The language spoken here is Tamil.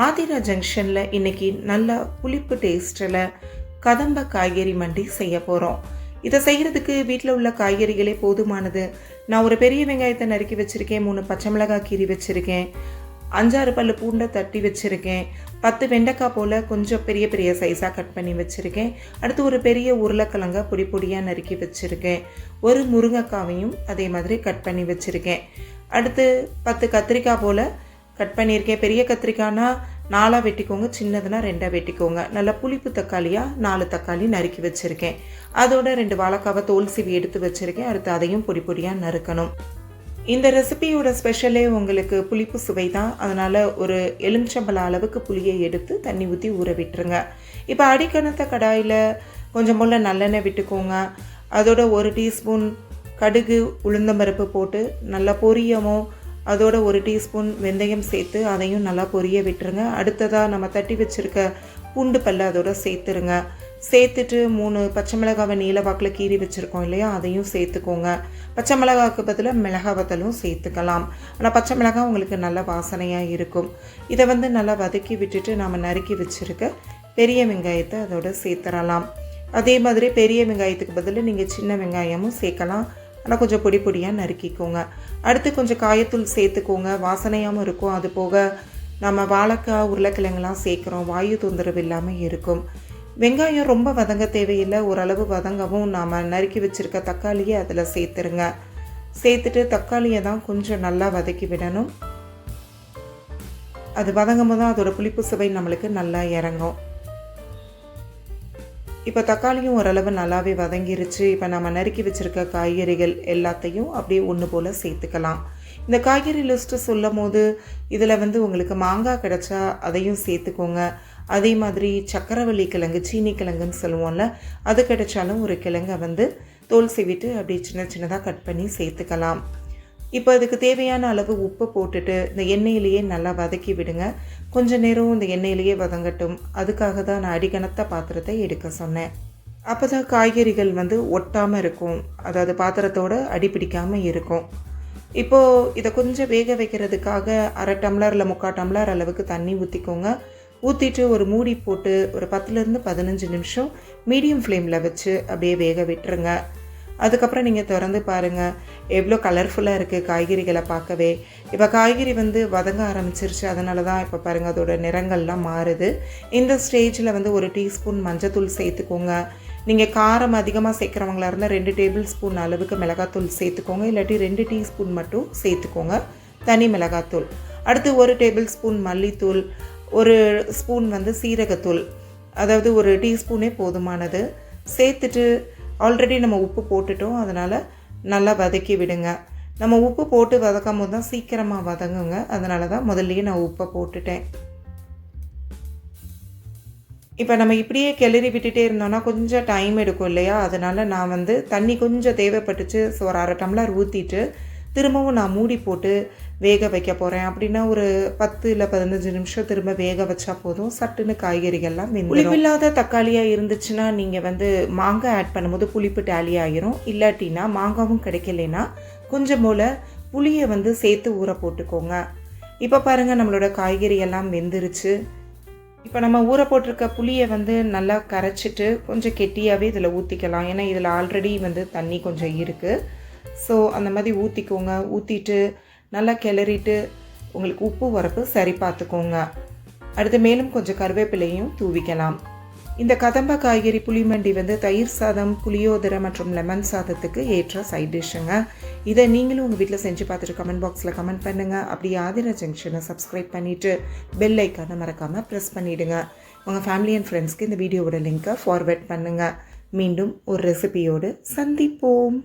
ஆதிரா ஜங்ஷனில் இன்னைக்கு நல்ல புளிப்பு டேஸ்ட்டில் கதம்ப காய்கறி மண்டி செய்ய போகிறோம் இதை செய்கிறதுக்கு வீட்டில் உள்ள காய்கறிகளே போதுமானது. நான் ஒரு பெரிய வெங்காயத்தை நறுக்கி வச்சுருக்கேன் மூணு பச்சை மிளகாய் கீறி வச்சுருக்கேன் அஞ்சாறு பல்லு பூண்டை தட்டி வச்சுருக்கேன் பத்து வெண்டைக்காய் போல் கொஞ்சம் பெரிய பெரிய சைஸாக கட் பண்ணி வச்சுருக்கேன். அடுத்து ஒரு பெரிய உருளைக்கிழங்க பொடி பொடியாக நறுக்கி வச்சுருக்கேன். ஒரு முருங்கைக்காவையும் அதே மாதிரி கட் பண்ணி வச்சுருக்கேன். அடுத்து பத்து கத்திரிக்காய் போல் கட் பண்ணியிருக்கேன். பெரிய கத்திரிக்காய்னா நாலாக வெட்டிக்கோங்க சின்னதுனா ரெண்டாக வெட்டிக்கோங்க. நல்லா புளிப்பு தக்காளியாக நாலு தக்காளி நறுக்கி வச்சுருக்கேன். அதோட ரெண்டு வாழைக்காவை தோல் சீவி எடுத்து வச்சுருக்கேன். அடுத்து அதையும் பொடி பொடியாக நறுக்கணும். இந்த ரெசிபியோட ஸ்பெஷலே உங்களுக்கு புளிப்பு சுவை தான். அதனால் ஒரு எலுமிச்சம்பழ அளவுக்கு புளியை எடுத்து தண்ணி ஊற்றி ஊற விட்டுருங்க. இப்போ அடிக்கணத்த கடாயில் கொஞ்சம் போல் நல்லெண்ணெய் விட்டுக்கோங்க. அதோட ஒரு டீஸ்பூன் கடுகு உளுந்தம்பருப்பு போட்டு நல்லா பொரியவும். அதோட ஒரு டீஸ்பூன் வெந்தயம் சேர்த்து அதையும் நல்லா பொரிய விட்டுருங்க. அடுத்ததாக நம்ம தட்டி வச்சுருக்க பூண்டு பல்ல அதோட சேர்த்துருங்க. சேர்த்துட்டு மூணு பச்சை மிளகாவை நீல வாக்கில் கீறி வச்சுருக்கோம் இல்லையா? அதையும் சேர்த்துக்கோங்க. பச்சை மிளகாவுக்கு பதிலாக மிளகா வத்தலும் சேர்த்துக்கலாம். ஆனால் பச்சை மிளகா உங்களுக்கு நல்ல வாசனையாக இருக்கும். இதை வந்து நல்லா வதக்கி விட்டுட்டு நாம் நறுக்கி வச்சுருக்க பெரிய வெங்காயத்தை அதோட சேர்த்துடலாம் அதே மாதிரி பெரிய வெங்காயத்துக்கு பதில் நீங்கள் சின்ன வெங்காயமும் சேர்க்கலாம். ஆனால் கொஞ்சம் பொடி பொடியாக நறுக்கிக்கோங்க. அடுத்து கொஞ்சம் காயத்தூள் சேர்த்துக்கோங்க. வாசனையாகவும் இருக்கும். அது போக நம்ம வாழைக்காய் உருளைக்கிழங்குலாம் சேர்க்குறோம். வாயு தொந்தரவு இல்லாமல் இருக்கும். வெங்காயம் ரொம்ப வதங்க தேவையில்லை. ஓரளவு வதங்கவும் நாம் நறுக்கி வச்சுருக்க தக்காளியை அதில் சேர்த்துருங்க. சேர்த்துட்டு தக்காளியை தான் கொஞ்சம் நல்லா வதக்கி விடணும். அது வதங்கும் போது தான் அதோட புளிப்பு சுவை நம்மளுக்கு நல்லா இறங்கும். இப்போ தக்காளியும் ஓரளவு நல்லாவே வதங்கிருச்சு. இப்போ நம்ம நறுக்கி வச்சுருக்க காய்கறிகள் எல்லாத்தையும் அப்படியே ஒன்று போல் சேர்த்துக்கலாம். இந்த காய்கறி லிஸ்ட்டு சொல்லும் போது இதில் வந்து உங்களுக்கு மாங்காய் கிடச்சா அதையும் சேர்த்துக்கோங்க. அதே மாதிரி சக்கரவள்ளி கிழங்கு சீனி கிழங்குன்னு சொல்லுவோம்ல அது கிடைச்சாலும் ஒரு கிழங்கை வந்து தோல் செவிட்டு அப்படியே சின்ன சின்னதாக கட் பண்ணி சேர்த்துக்கலாம். இப்போ அதுக்கு தேவையான அளவு உப்பு போட்டுட்டு இந்த எண்ணெயிலேயே நல்லா வதக்கி விடுங்க. கொஞ்சம் நேரம் இந்த எண்ணெயிலேயே வதங்கட்டும். அதுக்காக தான் நான் அடிக்கணத்த பாத்திரத்தை எடுக்க சொன்னேன். அப்போ தான் காய்கறிகள் வந்து ஒட்டாமல் இருக்கும். அதாவது பாத்திரத்தோட அடிப்பிடிக்காமல் இருக்கும். இப்போது இதை கொஞ்சம் வேக வைக்கிறதுக்காக அரை டம்ளர் இல்லை முக்கால் டம்ளர் அளவுக்கு தண்ணி ஊற்றிக்கோங்க ஊற்றிட்டு ஒரு மூடி போட்டு ஒரு பத்துலேருந்து பதினஞ்சு நிமிஷம் மீடியம் ஃப்ளேமில் வச்சு அப்படியே வேக விட்டுருங்க. அதுக்கப்புறம் நீங்கள் திறந்து பாருங்கள் எவ்வளோ கலர்ஃபுல்லாக இருக்குது காய்கறிகளை பார்க்கவே. இப்போ காய்கறி வந்து வதங்க ஆரம்பிச்சிருச்சு. அதனால தான் இப்போ பாருங்கள் அதோட நிறங்கள்லாம் மாறுது. இந்த ஸ்டேஜில் வந்து ஒரு டீஸ்பூன் மஞ்சத்தூள் சேர்த்துக்கோங்க. நீங்கள் காரம் அதிகமாக சேர்க்குறவங்களா இருந்தால் ரெண்டு டேபிள் ஸ்பூன் அளவுக்கு மிளகாத்தூள் சேர்த்துக்கோங்க. இல்லாட்டி ரெண்டு டீஸ்பூன் மட்டும் சேர்த்துக்கோங்க. தனி மிளகாத்தூள். அடுத்து ஒரு டேபிள் ஸ்பூன் மல்லித்தூள். ஒரு ஸ்பூன் வந்து சீரகத்தூள். அதாவது ஒரு டீஸ்பூனே போதுமானது. சேர்த்துட்டு ஆல்ரெடி நம்ம உப்பு போட்டுட்டோம். அதனால் நல்லா வதக்கி விடுங்க. நம்ம உப்பு போட்டு வதக்கும் போது தான் சீக்கிரமாக வதங்குங்க. அதனால தான் முதல்லையே நான் உப்பை போட்டுட்டேன். இப்போ நம்ம இப்படியே கிளறி விட்டுட்டே இருந்தோம்னா கொஞ்சம் டைம் எடுக்கும் இல்லையா? அதனால் நான் வந்து தண்ணி கொஞ்சம் தேவைப்பட்டுச்சு. ஸோ ஒரு அரை டம்ளர் ஊற்றிட்டு திரும்பவும் நான் மூடி போட்டு வேக வைக்க போகிறேன் அப்படின்னா ஒரு பத்து இல்லை பதினஞ்சு நிமிஷம் திரும்ப வேக வச்சா போதும். சட்டுன்னு காய்கறிகள்லாம் புளிப்பில்லாத தக்காளியாக இருந்துச்சுன்னா நீங்கள் வந்து மாங்காய் ஆட் பண்ணும்போது புளிப்பு டேலி ஆகிரும் இல்லாட்டினா மாங்காவும் கிடைக்கலனா கொஞ்சம் போல் புளியை வந்து சேர்த்து ஊற போட்டுக்கோங்க. இப்போ பாருங்கள் நம்மளோட காய்கறி எல்லாம் வெந்துருச்சு. இப்போ நம்ம ஊற போட்டிருக்க புளியை வந்து நல்லா கரைச்சிட்டு கொஞ்சம் கெட்டியாகவே இதில் ஊற்றிக்கலாம் ஏன்னா இதில் ஆல்ரெடி வந்து தண்ணி கொஞ்சம் இருக்குது ஸோ அந்த மாதிரி ஊற்றிக்கோங்க ஊற்றிட்டு நல்லா கிளறிட்டு உங்களுக்கு உப்பு உரப்பு சரி பார்த்துக்கோங்க. அடுத்து மேலும் கொஞ்சம் கருவேப்பிலையும் தூவிக்கலாம். இந்த கதம்ப காய்கறி புளிமண்டி வந்து தயிர் சாதம் புளியோதரை மற்றும் லெமன் சாதத்துக்கு ஏற்ற சைட் டிஷ்ஷுங்க இதை நீங்களும் உங்கள் வீட்டில் செஞ்சு பார்த்துட்டு கமெண்ட் பாக்ஸில் கமெண்ட் பண்ணுங்கள் அப்படி ஆதிர ஜங்ஷனை சப்ஸ்கிரைப் பண்ணிவிட்டு பெல் ஐக்கானை மறக்காமல் ப்ரெஸ் பண்ணிவிடுங்க உங்கள் ஃபேமிலி அண்ட் ஃப்ரெண்ட்ஸ்க்கு இந்த வீடியோவோட லிங்க்கை ஃபார்வேர்ட் பண்ணுங்கள் மீண்டும் ஒரு ரெசிபியோடு சந்திப்போம்.